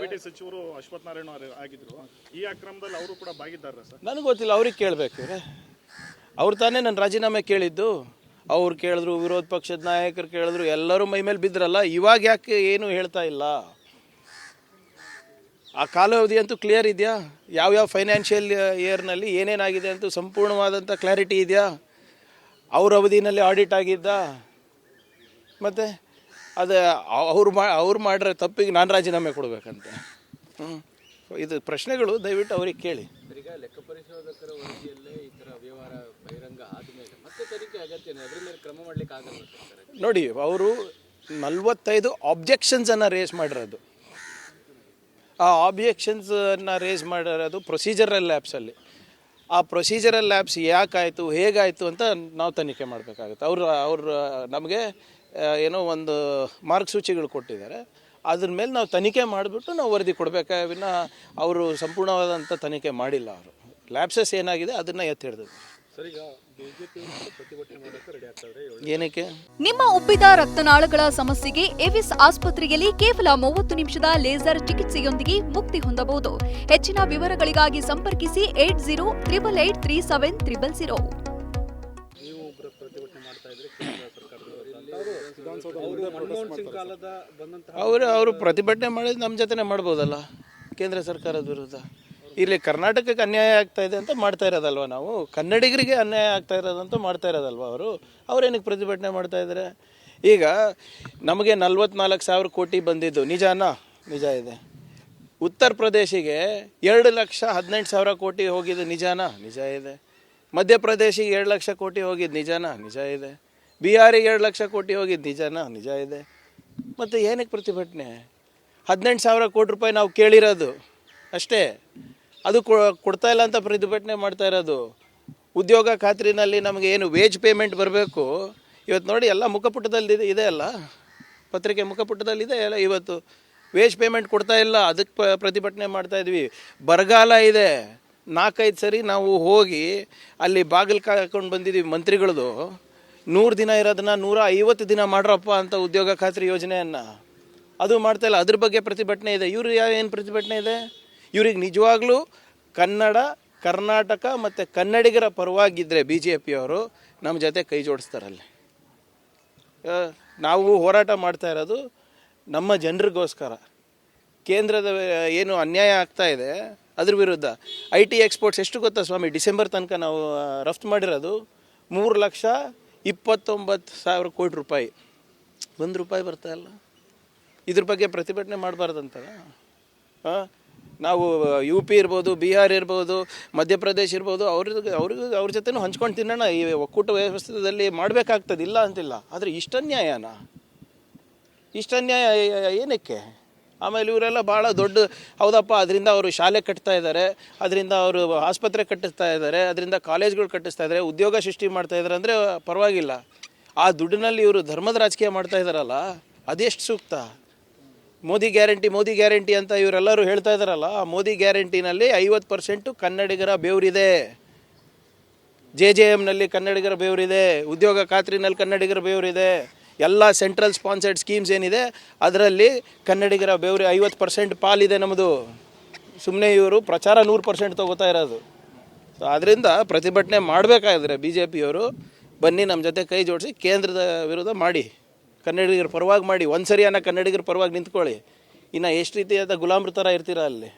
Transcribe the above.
B T ಸಚಿವರು ಅಶ್ವಥ್ ನಾರಾಯಣ ಆಗಿದ್ರು. ಈ ಅಕ್ರಮದಲ್ಲಿ ಅವರು ಕೂಡ ಬಾಗಿದ್ದಾರೆ ಸರ್? ನನಗೆ ಗೊತ್ತಿಲ್ಲ, ಅವ್ರಿಗೆ ಕೇಳಬೇಕು ಅವ್ರು ತಾನೇ ನನ್ನ ರಾಜೀನಾಮೆ ಕೇಳಿದ್ದು. ಅವ್ರು ಕೇಳಿದ್ರು, ವಿರೋಧ ಪಕ್ಷದ ನಾಯಕರು ಕೇಳಿದ್ರು, ಎಲ್ಲರೂ ಮೈ ಮೇಲೆ ಬಿದ್ರಲ್ಲ, ಇವಾಗ ಯಾಕೆ ಏನು ಹೇಳ್ತಾ ಇಲ್ಲ? ಆ ಕಾಲಾವಧಿ ಅಂತೂ ಕ್ಲಿಯರ್ ಇದೆಯಾ? ಯಾವ್ಯಾವ ಫೈನಾನ್ಷಿಯಲ್ ಇಯರ್ನಲ್ಲಿ ಏನೇನಾಗಿದೆ ಅಂತೂ ಸಂಪೂರ್ಣವಾದಂಥ ಕ್ಲಾರಿಟಿ ಇದೆಯಾ? ಅವ್ರ ಅವಧಿನಲ್ಲಿ ಆಡಿಟ್ ಆಗಿದ್ದ? ಮತ್ತು ಅದು ಅವ್ರು ಮಾ ಅವ್ರು ಮಾಡಿರೋ ತಪ್ಪಿಗೆ ನಾನು ರಾಜೀನಾಮೆ ಕೊಡಬೇಕಂತ. ಹ್ಞೂ ಇದು ಪ್ರಶ್ನೆಗಳು ದಯವಿಟ್ಟು ಅವ್ರಿಗೆ ಕೇಳಿ. ಈಗ ಲೆಕ್ಕ ಪರಿಶೋಧಕರ ವರದಿಯಲ್ಲೇ ಈ ತರ ಅವ್ಯವಹಾರ ಬಹಿರಂಗ ಆದಮೇಲೆ ಮತ್ತೆ ತನಿಖೆ ಅಗತ್ಯನೇ ಅದ್ರ ಮೇಲೆ ಕ್ರಮ ಮಾಡ್ಲಿಕ್ಕೆ ಆಗಲ್ಲ ಸರ್ಕಾರ ನೋಡಿ ಅವರು ನಲವತ್ತೈದು ಆಬ್ಜೆಕ್ಷನ್ಸನ್ನು ರೇಸ್ ಮಾಡಿರೋದು. ಆ ಆಬ್ಜೆಕ್ಷನ್ಸನ್ನು ರೇಸ್ ಮಾಡಿರೋದು ಪ್ರೊಸೀಜರಲ್ ಲ್ಯಾಬ್ಸಲ್ಲಿ ಆ ಪ್ರೊಸೀಜರಲ್ ಲ್ಯಾಬ್ಸ್ ಯಾಕಾಯಿತು, ಹೇಗಾಯಿತು ಅಂತ ನಾವು ತನಿಖೆ ಮಾಡಬೇಕಾಗುತ್ತೆ. ಅವರು ಅವರು, ನಮಗೆ ಏನೋ ಒಂದು ಮಾರ್ಗಸೂಚಿಗಳು ಕೊಟ್ಟಿದ್ದಾರೆ. ಅದ್ರ ಮೇಲೆ ನಾವು ತನಿಖೆ ಮಾಡಿಬಿಟ್ಟು ನಾವು ವರದಿ ಕೊಡಬೇಕಾ ವಿನ ಅವರು ಸಂಪೂರ್ಣವಾದಂಥ ತನಿಖೆ ಮಾಡಿಲ್ಲ ಅವರು. ಲ್ಯಾಬ್ಸಸ್ ಏನಾಗಿದೆ ಅದನ್ನು ಎತ್ತಿ ಹಿಡಿದ್ರು ಏನಕ್ಕೆ? ನಿಮ್ಮ ಉಬ್ಬಿದ ರಕ್ತನಾಳಗಳ ಸಮಸ್ಯೆಗೆ ಎವಿಸ್ ಆಸ್ಪತ್ರೆಯಲ್ಲಿ ಕೇವಲ ಮೂವತ್ತು ನಿಮಿಷದ ಲೇಸರ್ ಚಿಕಿತ್ಸೆಯೊಂದಿಗೆ ಮುಕ್ತಿ ಹೊಂದಬಹುದು. ಹೆಚ್ಚಿನ ವಿವರಗಳಿಗಾಗಿ ಸಂಪರ್ಕಿಸಿ eight zero triple eight three seven triple zero. ಅವರು ಅವರು ಪ್ರತಿಭಟನೆ ಮಾಡಿದ್ರೆ ನಮ್ಮ ಜೊತೆನೆ ಮಾಡ್ಬೋದಲ್ಲ? ಕೇಂದ್ರ ಸರ್ಕಾರದ ವಿರುದ್ಧ. ಇಲ್ಲಿ ಕರ್ನಾಟಕಕ್ಕೆ ಅನ್ಯಾಯ ಆಗ್ತಾ ಇದೆ ಅಂತ ಮಾಡ್ತಾ ಇರೋದಲ್ವ ನಾವು? ಕನ್ನಡಿಗರಿಗೆ ಅನ್ಯಾಯ ಆಗ್ತಾ ಇರೋದಂತ ಮಾಡ್ತಾ ಇರೋದಲ್ವ ಅವರು? ಅವ್ರೇನಕ್ಕೆ ಪ್ರತಿಭಟನೆ ಮಾಡ್ತಾ ಇದ್ದಾರೆ ಈಗ ನಮಗೆ ನಲ್ವತ್ನಾಲ್ಕು ಸಾವಿರ ಕೋಟಿ ಬಂದಿದ್ದು, ನಿಜಾನಾ? ನಿಜ ಇದೆ. ಉತ್ತರ ಪ್ರದೇಶಿಗೆ ಎರಡು ಲಕ್ಷ ಹದಿನೆಂಟು ಸಾವಿರ ಕೋಟಿ ಹೋಗಿದ್ದು ನಿಜಾನಾ? ನಿಜ ಇದೆ. ಮಧ್ಯಪ್ರದೇಶಿಗೆ ಎರಡು ಲಕ್ಷ ಕೋಟಿ ಹೋಗಿದ್ದು ನಿಜಾನಾ? ನಿಜ ಇದೆ. ಬಿಹಾರಿಗೆ ಎರಡು ಲಕ್ಷ ಕೋಟಿ ಹೋಗಿದ್ದು ನಿಜಾನಾ? ನಿಜ ಇದೆ. ಮತ್ತು ಏನಕ್ಕೆ ಪ್ರತಿಭಟನೆ? ಹದಿನೆಂಟು ಸಾವಿರ ಕೋಟಿ ರೂಪಾಯಿ ನಾವು ಕೇಳಿರೋದು. ಅಷ್ಟೇ. ಅದು ಕೊಡ್ತಾ ಇಲ್ಲ ಅಂತ ಪ್ರತಿಭಟನೆ ಮಾಡ್ತಾ ಇರೋದು. ಉದ್ಯೋಗ ಖಾತ್ರಿನಲ್ಲಿ ನಮಗೆ ಏನು ವೇಜ್ ಪೇಮೆಂಟ್ ಬರಬೇಕು. ಇವತ್ತು ನೋಡಿ ಎಲ್ಲ ಮುಖಪುಟದಲ್ಲಿ ಇದೆ ಅಲ್ಲ? ಪತ್ರಿಕೆ ಮುಖಪುಟದಲ್ಲಿ ಇದೆ ಅಲ್ಲ? ಇವತ್ತು ವೇಜ್ ಪೇಮೆಂಟ್ ಕೊಡ್ತಾ ಇಲ್ಲ, ಅದಕ್ಕೆ ಪ್ರತಿಭಟನೆ ಮಾಡ್ತಾ ಇದ್ವಿ. ಬರಗಾಲ ಇದೆ. ನಾಲ್ಕೈದು ಸರಿ ನಾವು ಹೋಗಿ ಅಲ್ಲಿ ಬಾಗಿಲು ಕಾಕೊಂಡು ಬಂದಿದ್ದೀವಿ ಮಂತ್ರಿಗಳದು. ನೂರು ದಿನ ಇರೋದನ್ನ ನೂರ ಐವತ್ತು ದಿನ ಮಾಡ್ರಪ್ಪ ಅಂತ ಉದ್ಯೋಗ ಖಾತ್ರಿ ಯೋಜನೆಯನ್ನು. ಅದು ಮಾಡ್ತಾ ಇಲ್ಲ. ಅದ್ರ ಬಗ್ಗೆ ಪ್ರತಿಭಟನೆ ಇದೆ. ಇವರು ಯಾವ ಏನು ಪ್ರತಿಭಟನೆ ಇದೆ? ಇವ್ರಿಗೆ ನಿಜವಾಗ್ಲೂ ಕನ್ನಡ, ಕರ್ನಾಟಕ ಮತ್ತು ಕನ್ನಡಿಗರ ಪರವಾಗಿದ್ದರೆ ಬಿ ಜೆ ಪಿಯವರು ನಮ್ಮ ಜೊತೆ ಕೈ ಜೋಡಿಸ್ತಾರಲ್ಲಿ. ನಾವು ಹೋರಾಟ ಮಾಡ್ತಾ ಇರೋದು ನಮ್ಮ ಜನರಿಗೋಸ್ಕರ. ಕೇಂದ್ರದ, ಏನು ಅನ್ಯಾಯ ಆಗ್ತಾ ಇದೆ, ಅದ್ರ ವಿರುದ್ಧ. ಐ ಟಿ ಎಕ್ಸ್ಪೋರ್ಟ್ಸ್ ಎಷ್ಟು ಗೊತ್ತಾ ಸ್ವಾಮಿ? ಡಿಸೆಂಬರ್ ತನಕ ನಾವು ರಫ್ತು ಮಾಡಿರೋದು ಮೂರು ಲಕ್ಷ ಇಪ್ಪತ್ತೊಂಬತ್ತು ಸಾವಿರ ಕೋಟಿ ರೂಪಾಯಿ. ಒಂದು ರೂಪಾಯಿ ಬರ್ತಾ ಇಲ್ಲ. ಇದ್ರ ಬಗ್ಗೆ ಪ್ರತಿಭಟನೆ ಮಾಡಬಾರ್ದಂತ ನಾವು ಯು ಪಿ ಇರ್ಬೋದು ಬಿಹಾರ್ ಇರ್ಬೋದು, ಮಧ್ಯಪ್ರದೇಶ ಇರ್ಬೋದು ಅವ್ರಿಗೆ ಅವ್ರಿಗೂ ಅವ್ರ ಜೊತೆನೂ ಹಂಚ್ಕೊಂಡು ತಿನ್ನೋಣ ಈ ಒಕ್ಕೂಟ ವ್ಯವಸ್ಥೆಯಲ್ಲಿ ಮಾಡಬೇಕಾಗ್ತದೆ, ಇಲ್ಲ ಅಂತಿಲ್ಲ. ಆದರೆ ಇಷ್ಟನ್ಯಾಯನ ಇಷ್ಟನ್ಯಾಯ ಏನಕ್ಕೆ? ಆಮೇಲೆ ಇವರೆಲ್ಲ ಭಾಳ ದೊಡ್ಡ, ಹೌದಪ್ಪ ಅದರಿಂದ ಅವರು ಶಾಲೆ ಕಟ್ತಾ ಇದ್ದಾರೆ ಅದರಿಂದ ಅವರು ಆಸ್ಪತ್ರೆ ಕಟ್ಟಿಸ್ತಾ ಇದ್ದಾರೆ ಅದರಿಂದ ಕಾಲೇಜ್ಗಳು ಕಟ್ಟಿಸ್ತಾ ಇದ್ದಾರೆ ಉದ್ಯೋಗ ಸೃಷ್ಟಿ ಮಾಡ್ತಾ ಇದ್ದಾರೆ ಅಂದರೆ ಪರವಾಗಿಲ್ಲ. ಆ ದುಡ್ಡಿನಲ್ಲಿ ಇವರು ಧರ್ಮದ ರಾಜಕೀಯ ಮಾಡ್ತಾ ಇದ್ದಾರಲ್ಲ ಅದೆಷ್ಟು ಸೂಕ್ತ? ಮೋದಿ ಗ್ಯಾರಂಟಿ ಮೋದಿ ಗ್ಯಾರಂಟಿ ಅಂತ ಇವರೆಲ್ಲರೂ ಹೇಳ್ತಾ ಇದ್ದಾರಲ್ಲ, ಆ ಮೋದಿ ಗ್ಯಾರಂಟಿನಲ್ಲಿ ಐವತ್ತು ಪರ್ಸೆಂಟು ಕನ್ನಡಿಗರ ಬೆವರಿದೆ. ಜೆ ಜೆ ಎಮ್ನಲ್ಲಿ ಕನ್ನಡಿಗರ ಬೆವರಿದೆ, ಉದ್ಯೋಗ ಖಾತ್ರಿನಲ್ಲಿ ಕನ್ನಡಿಗರ ಬೆವರಿದೆ, ಎಲ್ಲ ಸೆಂಟ್ರಲ್ ಸ್ಪಾನ್ಸರ್ಡ್ ಸ್ಕೀಮ್ಸ್ ಏನಿದೆ, ಅದರಲ್ಲಿ ಕನ್ನಡಿಗರ ಬೆವರಿ ಐವತ್ತು ಪರ್ಸೆಂಟ್ ಪಾಲಿದೆ ನಮ್ಮದು. ಸುಮ್ಮನೆ ಇವರು ಪ್ರಚಾರ ನೂರು ಪರ್ಸೆಂಟ್ ತೊಗೋತಾ ಇರೋದು. ಸೊ ಅದರಿಂದ ಪ್ರತಿಭಟನೆ ಮಾಡಬೇಕಾದ್ರೆ ಬಿ ಜೆ ಪಿಯವರು, ಬನ್ನಿ ನಮ್ಮ ಜೊತೆ ಕೈ ಜೋಡಿಸಿ ಕೇಂದ್ರದ ವಿರುದ್ಧ ಮಾಡಿ. ಕನ್ನಡಿಗರ ಪರವಾಗಿ ಮಾಡಿ ಒಂದು ಸರಿ ಅನ್ನೋ ಕನ್ನಡಿಗರ ಪರವಾಗಿ ನಿಂತ್ಕೊಳ್ಳಿ. ಇನ್ನು ಎಷ್ಟು ರೀತಿಯಾದ ಗುಲಾಮ್ರ ಥರ ಇರ್ತೀರ ಅಲ್ಲಿ?